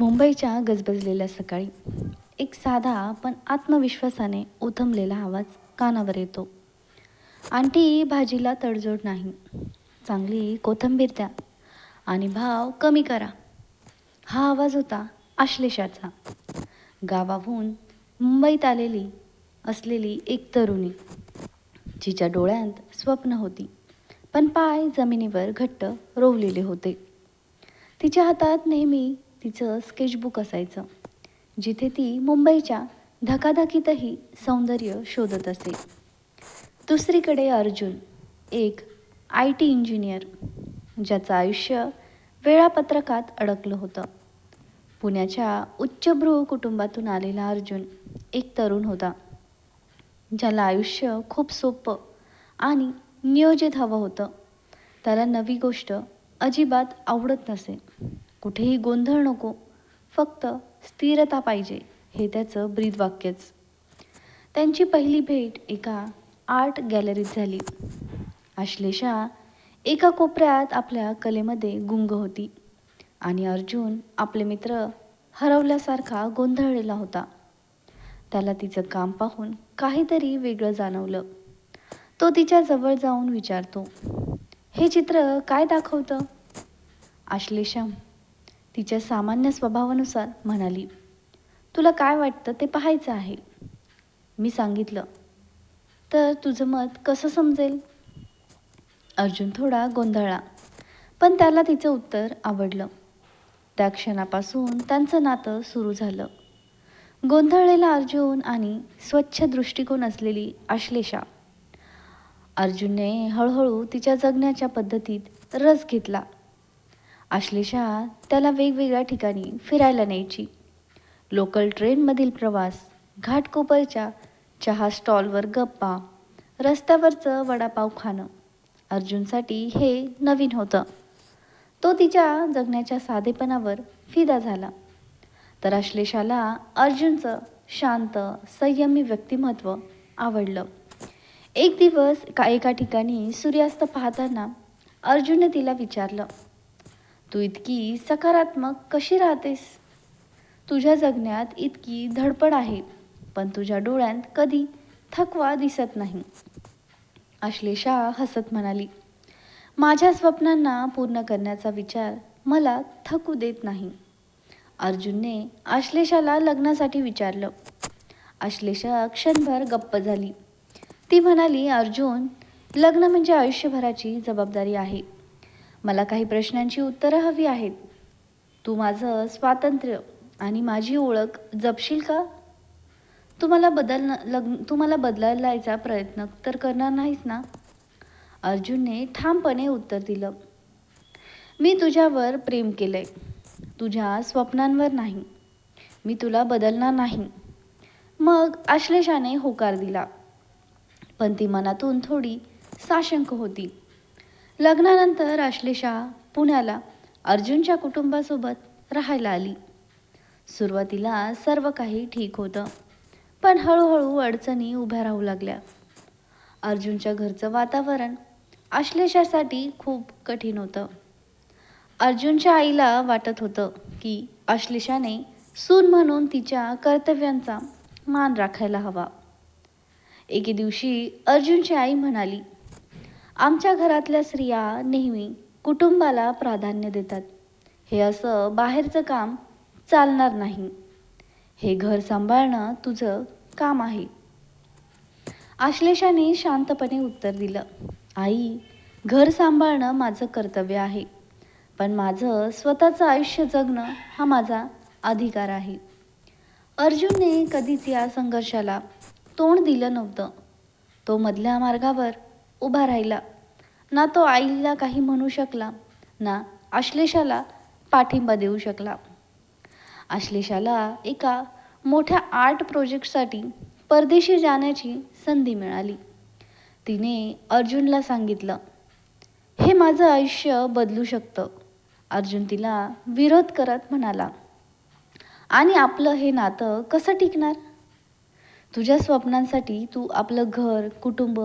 मुंबईच्या गजबजलेल्या सकाळी एक साधा पण आत्मविश्वासाने उथमलेला आवाज कानावर येतो. आंटी भाजीला तडजोड नाही. चांगली कोथिंबीर द्या आणि भाव कमी करा. हा आवाज होता आश्लेषाचा. गावाहून मुंबईत आलेली असलेली एक तरुणी जिच्या डोळ्यांत स्वप्न होती पण पाय जमिनीवर घट्ट रोवलेले होते. तिच्या हातात नेहमी तिचं स्केचबुक असायचं जिथे ती मुंबईच्या धकाधकीतही सौंदर्य शोधत असे. दुसरीकडे अर्जुन एक आय टी इंजिनियर ज्याचं आयुष्य वेळापत्रकात अडकलं होतं. पुण्याच्या उच्चभ्रू कुटुंबातून आलेला अर्जुन एक तरुण होता ज्याला आयुष्य खूप सोपं आणि नियोजित हवं होतं. त्याला नवी गोष्ट अजिबात आवडत नसे. कुठेही गोंधळ नको फक्त स्थिरता पाहिजे हे त्याचं ब्रीदवाक्यच. त्यांची पहिली भेट एका आर्ट गॅलरीत झाली. आश्लेषा एका कोपऱ्यात आपल्या कलेमध्ये गुंग होती आणि अर्जुन आपले मित्र हरवल्यासारखा गोंधळलेला होता. त्याला तिचं काम पाहून काहीतरी वेगळं जाणवलं. तो तिच्या जवळ जाऊन विचारतो हे चित्र काय दाखवतं? आश्लेषा तिच्या सामान्य स्वभावानुसार म्हणाली तुला काय वाटतं ते पाहायचं आहे? मी सांगितलं तर तुझं मत कसं समजेल? अर्जुन थोडा गोंधळला पण त्याला तिचं उत्तर आवडलं. त्या क्षणापासून त्यांचं नातं सुरू झालं. गोंधळलेला अर्जुन आणि स्वच्छ दृष्टिकोन असलेली आश्लेषा अर्जुनने हळूहळू तिच्या जगण्याच्या पद्धतीत रस घेतला. आश्लेषा त्याला वेगवेगळ्या ठिकाणी फिरायला न्यायची. लोकल ट्रेनमधील प्रवास घाटकोपरच्या चहा स्टॉलवर गप्पा रस्त्यावरचं वडापाव खाणं अर्जुनसाठी हे नवीन होतं. तो तिच्या जगण्याच्या साधेपणावर फिदा झाला. तर आश्लेषाला अर्जुनचं शांत संयमी व्यक्तिमत्व आवडलं. एक दिवस का एका ठिकाणी सूर्यास्त पाहताना अर्जुनने तिला विचारलं तू इतकी सकारात्मक कशी राहतेस? तुझ्या जगण्यात इतकी धडपड आहे पण तुझ्या डोळ्यांत कधी थकवा दिसत नाही. आश्लेषा हसत म्हणाली माझ्या स्वप्नांना पूर्ण करण्याचा विचार मला थकू देत नाही. अर्जुनने आश्लेषाला लग्नासाठी विचारलं. आश्लेषा क्षणभर गप्प झाली. ती म्हणाली अर्जुन लग्न म्हणजे आयुष्यभराची जबाबदारी आहे. मला काही प्रश्नांची उत्तरं हवी आहेत. तू माझं स्वातंत्र्य आणि माझी ओळख जपशील का? तुम्हाला बदल लग्न तुम्हाला बदलायचा प्रयत्न तर करणार नाहीस ना? अर्जुनने ठामपणे उत्तर दिलं. मी तुझ्यावर प्रेम केलंय. तुझ्या स्वप्नांवर नाही. मी तुला बदलणार नाही. मग आश्लेषाने होकार दिला. पण ती मनातून थोडी साशंक होती. लग्नानंतर आश्लेषा पुण्याला अर्जुनच्या कुटुंबासोबत राहायला आली. सुरुवातीला सर्व काही ठीक होतं पण हळूहळू अडचणी उभ्या राहू लागल्या. अर्जुनच्या घरचं वातावरण आश्लेषासाठी खूप कठीण होतं. अर्जुनच्या आईला वाटत होतं की आश्लेषाने सून म्हणून तिच्या कर्तव्यांचा मान राखायला हवा. एके दिवशी अर्जुनची आई म्हणाली आमच्या घरातल्या स्त्रिया नेहमी कुटुंबाला प्राधान्य देतात. हे असं बाहेरचं काम चालणार नाही. हे घर सांभाळणं तुझं काम आहे. आश्लेषाने शांतपणे उत्तर दिलं आई घर सांभाळणं माझं कर्तव्य आहे. पण माझं स्वतःचं आयुष्य जगणं हा माझा अधिकार आहे. अर्जुनने कधीच या संघर्षाला तोंड दिलं नव्हतं. तो मधल्या मार्गावर उभा राहिला. ना तो आईला काही म्हणू शकला ना आश्लेषाला पाठिंबा देऊ शकला. आश्लेषाला एका मोठ्या आर्ट प्रोजेक्टसाठी परदेशी जाण्याची संधी मिळाली. तिने अर्जुनला सांगितलं हे माझं आयुष्य बदलू शकतं. अर्जुन तिला विरोध करत म्हणाला आणि आपलं हे नातं कसं टिकणार? तुझ्या स्वप्नांसाठी तू आपलं घर कुटुंब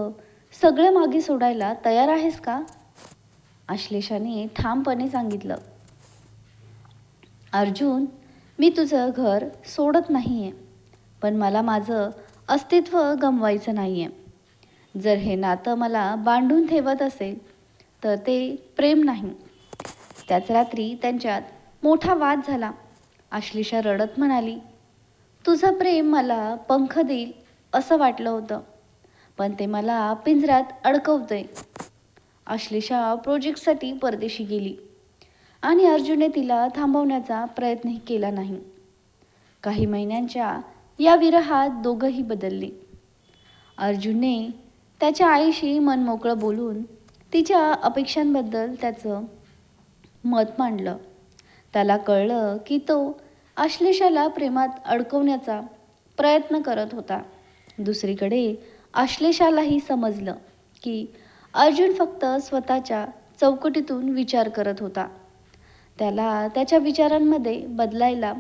सगळं मागे सोडायला तयार आहेस का? आश्लेषाने ठामपणे सांगितलं. अर्जुन मी तुझं घर सोडत नाही आहे पण मला माझं अस्तित्व गमवायचं नाही आहे जर हे नातं मला बांधून ठेवत असेल तर ते प्रेम नाही. त्याच रात्री त्यांच्यात मोठा वाद झाला. आश्लेषा रडत म्हणाली तुझं प्रेम मला पंख देईल असं वाटलं होतं. पण ते मला पिंजऱ्यात अडकवतंय. आश्लेषा प्रोजेक्टसाठी परदेशी गेली. आणि अर्जुनने तिला थांबवण्याचा प्रयत्नही केला नाही. काही महिन्यांच्या या विरहात दोघंही बदलले. अर्जुनने त्याच्या आईशी मनमोकळं बोलून तिच्या अपेक्षांबद्दल त्याचं मत मांडलं. त्याला कळलं की तो आश्लेषाला प्रेमात अडकवण्याचा प्रयत्न करत होता. दुसरीकडे आश्लेषालाही समजलं की अर्जुन फक्त स्वतःच्या चौकटीतून विचार करत होता. त्याला त्याच्या विचारांमध्ये बदलायला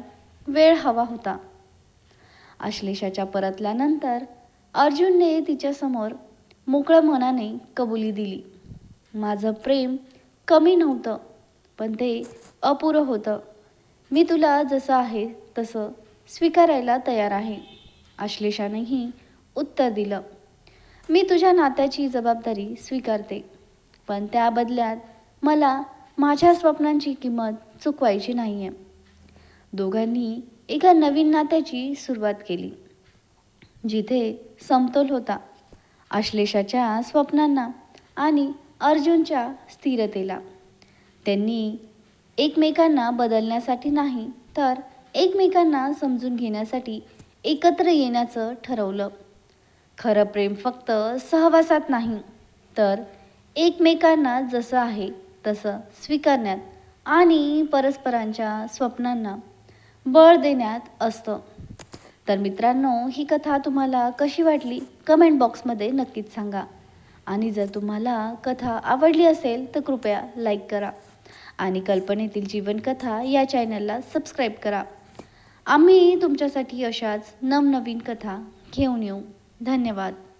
वेळ हवा होता. आश्लेषाच्या परतल्यानंतर अर्जुनने तिच्यासमोर मोकळ्या मनाने कबुली दिली. माझं प्रेम कमी नव्हतं पण ते अपुरं होतं. मी तुला जसं आहे तसं स्वीकारायला तयार आहे. आश्लेषानेही उत्तर दिलं. मी तुझ्या नात्याची जबाबदारी स्वीकारते. पण त्या बदल्यात मला माझ्या स्वप्नांची किंमत चुकवायची नाही आहे दोघांनी एका नवीन नात्याची सुरुवात केली जिथे समतोल होता आश्लेषाच्या स्वप्नांना आणि अर्जुनच्या स्थिरतेला. त्यांनी एकमेकांना बदलण्यासाठी नाही तर एकमेकांना समजून घेण्यासाठी एकत्र येण्याचं ठरवलं. खरं प्रेम फक्त सहवासात नाही तर एकमेकांना जसं आहे तसं स्वीकारण्यात आणि परस्परांच्या स्वप्नांना बळ देण्यात असतं. तर मित्रांनो ही कथा तुम्हाला कशी वाटली? कमेंट बॉक्समध्ये नक्कीच सांगा. आणि जर तुम्हाला कथा आवडली असेल तर कृपया लाईक करा. आणि कल्पनेतील जीवनकथा या चॅनलला सबस्क्राईब करा. आम्ही तुमच्यासाठी अशाच नवनवीन कथा घेऊन येऊ. धन्यवाद.